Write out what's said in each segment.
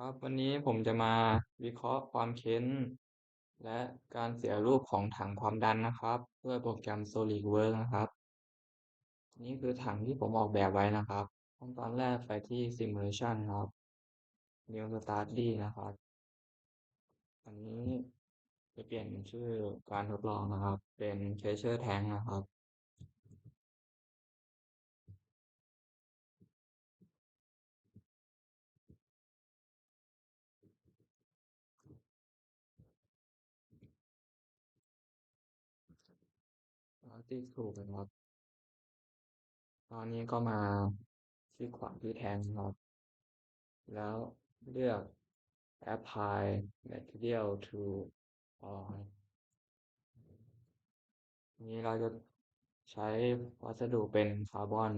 ครับวันนี้ผมจะมาวิเคราะห์ความเค้น และการเสียรูปของถังความดันนะครับ ด้วยโปรแกรม SolidWorks นะครับ นี่คือถังที่ผมออกแบบไว้นะครับขั้นตอนแรกไปที่ Simulation ครับ New Start D นะครับ อันนี้จะเปลี่ยนชื่อการทดลองนะครับ เป็น Pressure Tank นะครับ ติ๊กถูกนะครับตอนนี้ก็มาคลิกขวาที่แทนครับ แล้วเลือก apply material to all นี้เราจะใช้วัสดุเป็นคาร์บอน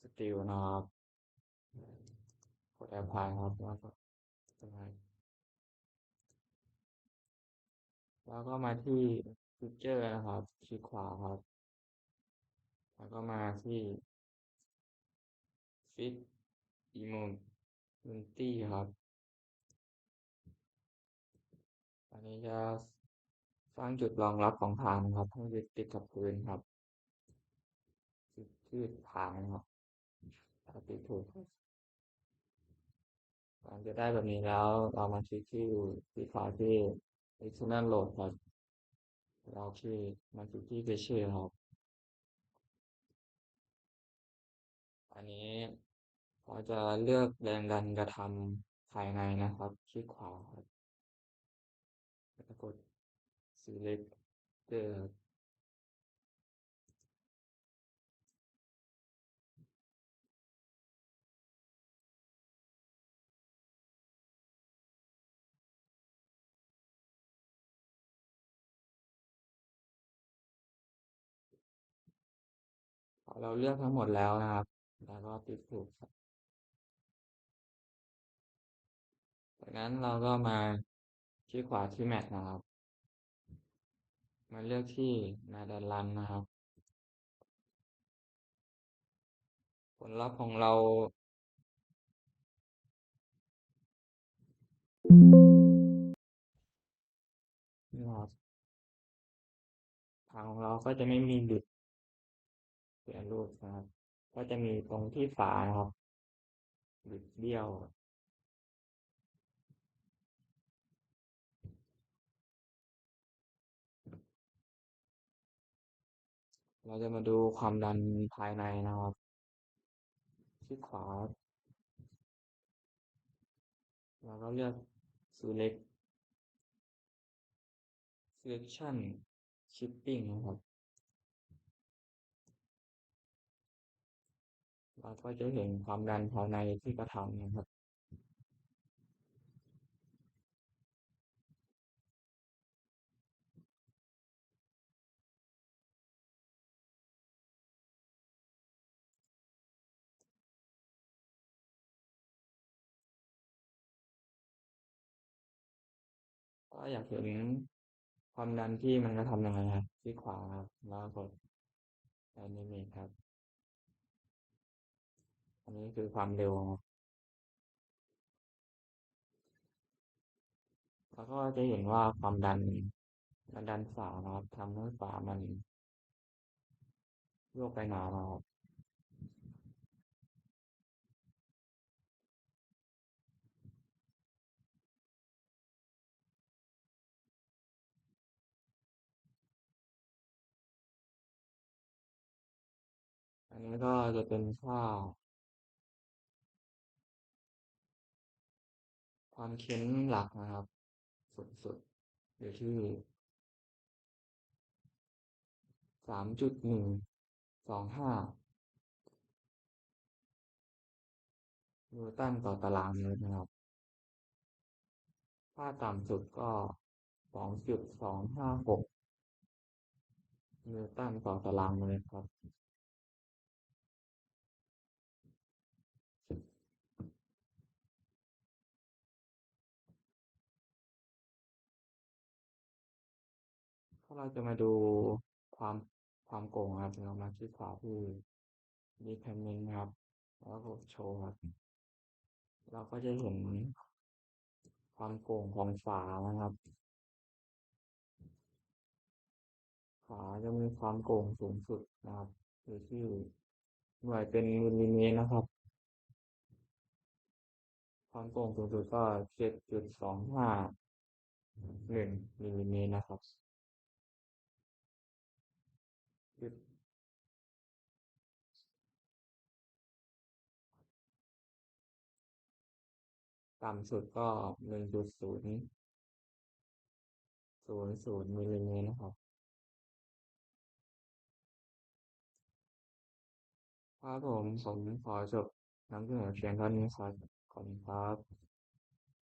สตีลนะครับกด apply ครับแล้วก็แล้วก็มาที่ picture นะครับคลิกขวาครับ แล้วก็มาที่ fit immunity ครับอันนี้จะสร้างจุดรองรับของฐานครับให้ยึดติดกับพื้นครับชืดฐานครับถ้าติดถูกหลังจะได้แบบนี้แล้วเรามาคลิกที่ที่ขวาที่ external load ครับ เราคือมันคือที่ pressure ครับอันนี้เราจะเลือกแรงดันกระทำภายในนะครับ คลิกขวาครับกด select เลือก เราเลือกทั้งหมดแล้วนะครับ แล้วก็ติดถูกครับจากนั้นเราก็มาคลิกขวาที่แมทนะครับ มาเลือกที่นาดันรันนะครับ ผลลัพธ์ของเรานะครับทางของเราก็จะไม่มีบิด เปลี่ยนรูปนะครับ ก็จะมีตรงที่ฝานะครับบิดเบี้ยวเราจะมาดูความดันภายในนะครับคลิกขวาแล้วก็เลือก select selection shipping นะครับ เราก็จะเห็นความดันภายในที่กระทำนะครับก็อยากเห็นความดันที่มันกระทำยังไงครับคลิกขวาครับแล้วกด animate ครับ อันนี้คือความเร็วครับแล้วก็จะเห็นว่าความดันมันดันฝานะครับทำให้ฝามันโยกไปหนานะครับอันนี้ก็จะเป็นค่า ความเค้นหลักนะครับ สุดๆอยู่ที่สามจุดหนึ่งสองห้านิวตันต่อตารางเมตรนะครับ ค่าต่ำสุดก็สองจุดสองห้าหกนิวตันต่อตารางเมตรครับ เราจะมาดูความความโกงครับเรามาคลิกขวาที่ depending ครับ แล้วกดโชว์ครับ เราก็จะเห็นความโก่งของฝานะครับ ฝาจะมีความโก่งสูงสุดนะครับอยู่ที่หน่วยเป็นมิลลิเมตรนะครับ ความโก่งสูงสุดก็เจ็ดจุดสองห้าหนึ่งมิลลิเมตรนะครับ จุดต่ำสุดก็หนึ่งจุดศูนย์ศูนย์ศูนย์มิลลิเมตรนะครับครับผมผมขอจบน้ำเสนอเพียงเท่านี้ครับขอบคุณครับ